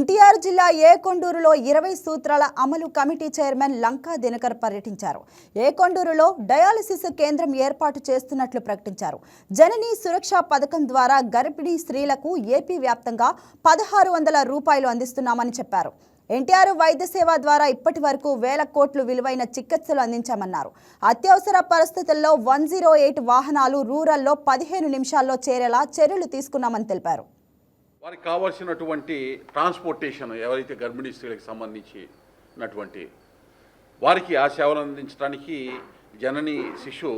ఎన్టీఆర్ జిల్లా ఏకొండూరులో ఇరవై సూత్రాల అమలు కమిటీ చైర్మన్ లంకా దినకర్ పర్యటించారు. ఏకొండూరులో డయాలసిస్ కేంద్రం ఏర్పాటు చేస్తున్నట్లు ప్రకటించారు. జనని సురక్ష పథకం ద్వారా గర్భిణీ స్త్రీలకు ఏపీ వ్యాప్తంగా పదహారు వందల రూపాయలు అందిస్తున్నామని చెప్పారు. ఎన్టీఆర్ వైద్య సేవ ద్వారా ఇప్పటి వరకు వేల కోట్లు విలువైన చికిత్సలు అందించామన్నారు. అత్యవసర పరిస్థితుల్లో వన్ జీరో ఎయిట్ వాహనాలు రూరల్లో పదిహేను నిమిషాల్లో చేరేలా చర్యలు తీసుకున్నామని తెలిపారు. వారికి కావాల్సినటువంటి ట్రాన్స్పోర్టేషన్ ఎవరైతే గర్భిణీ స్త్రీలకు సంబంధించినటువంటి వారికి ఆ సేవలు అందించడానికి జనని శిశు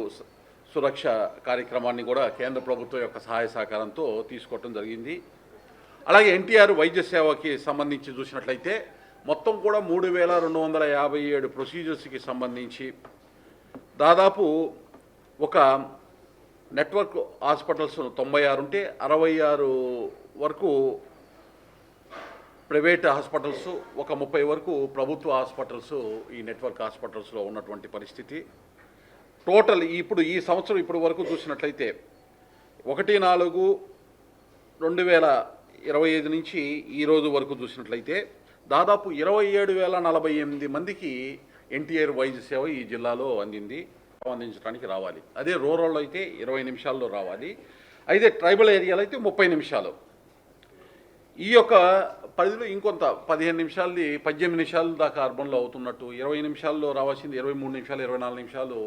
సురక్ష కార్యక్రమాన్ని కూడా కేంద్ర ప్రభుత్వం యొక్క సహాయ సహకారంతో తీసుకోవటం జరిగింది. అలాగే ఎన్టీఆర్ వైద్య సేవకి సంబంధించి చూసినట్లయితే మొత్తం కూడా మూడు వేల రెండు వందల యాభై ఏడు ప్రొసీజర్స్కి సంబంధించి దాదాపు ఒక నెట్వర్క్ హాస్పిటల్స్ తొంభై ఆరు ఉంటే అరవై ఆరు వరకు ప్రైవేట్ హాస్పిటల్స్ ఒక ముప్పై వరకు ప్రభుత్వ హాస్పిటల్స్ ఈ నెట్వర్క్ హాస్పిటల్స్లో ఉన్నటువంటి పరిస్థితి. టోటల్ ఇప్పుడు ఈ సంవత్సరం ఇప్పుడు వరకు చూసినట్లయితే ఒకటి నాలుగు రెండు వేల ఇరవై ఐదు నుంచి ఈ రోజు వరకు చూసినట్లయితే దాదాపు ఇరవై ఏడు వేల నలభై ఎనిమిది మందికి ఎన్టీఆర్ వైద్య సేవ ఈ జిల్లాలో అందింది అందించడానికి రావాలి. అదే రూరల్లో అయితే ఇరవై నిమిషాల్లో రావాలి. అయితే ట్రైబల్ ఏరియాలో అయితే ముప్పై నిమిషాలు. ఈ యొక్క పరిధిలో ఇంకొంత పదిహేను నిమిషాలది పద్దెనిమిది నిమిషాలు దాకా అర్బన్లో అవుతున్నట్టు ఇరవై నిమిషాల్లో రావాల్సింది ఇరవై మూడు నిమిషాలు ఇరవై నాలుగు నిమిషాలు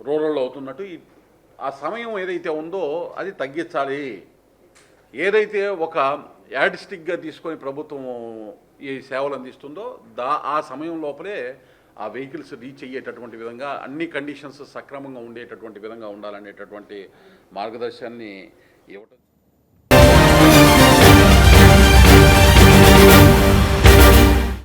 రూరల్లో అవుతున్నట్టు ఈ- ఆ సమయం ఏదైతే ఉందో అది తగ్గించాలి. ఏదైతే ఒక యాడిస్టిక్గా తీసుకొని ప్రభుత్వం ఈ సేవలు అందిస్తుందో దా ఆ సమయం లోపలే ఆ వెహికల్స్ రీచ్ అయ్యేటటువంటి విధంగా అన్ని కండిషన్స్ సక్రమంగా ఉండేటటువంటి విధంగా ఉండాలనేటటువంటి మార్గదర్శనాన్ని ఇవ్వటం